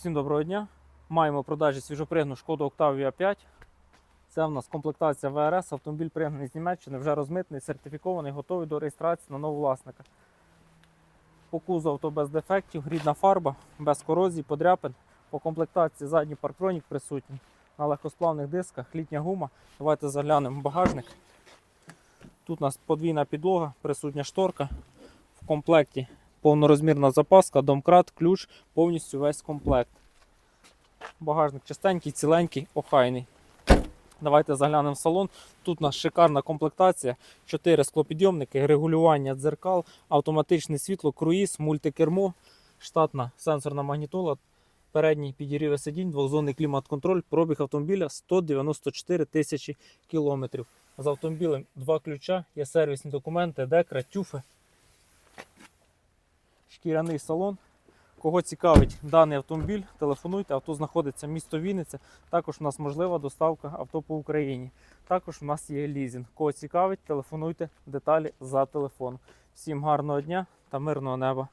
Всім доброго дня. Маємо продажі свіжопригну шкоду Octavia 5. Це в нас комплектація ВРС, автомобіль пригнаний з Німеччини, вже розмитний, сертифікований, готовий до реєстрації на нового власника. По кузову авто без дефектів, рідна фарба, без корозії, подряпин. По комплектації задній парктронік присутній. На легкосплавних дисках, літня гума. Давайте заглянемо в багажник. Тут у нас подвійна підлога, присутня шторка. В комплекті повнорозмірна запаска, домкрат, ключ, повністю весь комплект. Багажник чистенький, ціленький, охайний. Давайте заглянемо в салон. Тут у нас шикарна комплектація, 4 склопідйомники, регулювання дзеркал, автоматичне світло, круїз, мультикермо, штатна сенсорна магнітола, передній підігрів сидінь, двохзонний клімат-контроль, пробіг автомобіля 194 тисячі кілометрів. З автомобілем два ключа, є сервісні документи, декра, тюфи, шкіряний салон. Кого цікавить даний автомобіль, телефонуйте. Авто знаходиться місто Вінниця. Також у нас можлива доставка авто по Україні. Також у нас є лізінг. Кого цікавить, телефонуйте деталі за телефон. Всім гарного дня та мирного неба.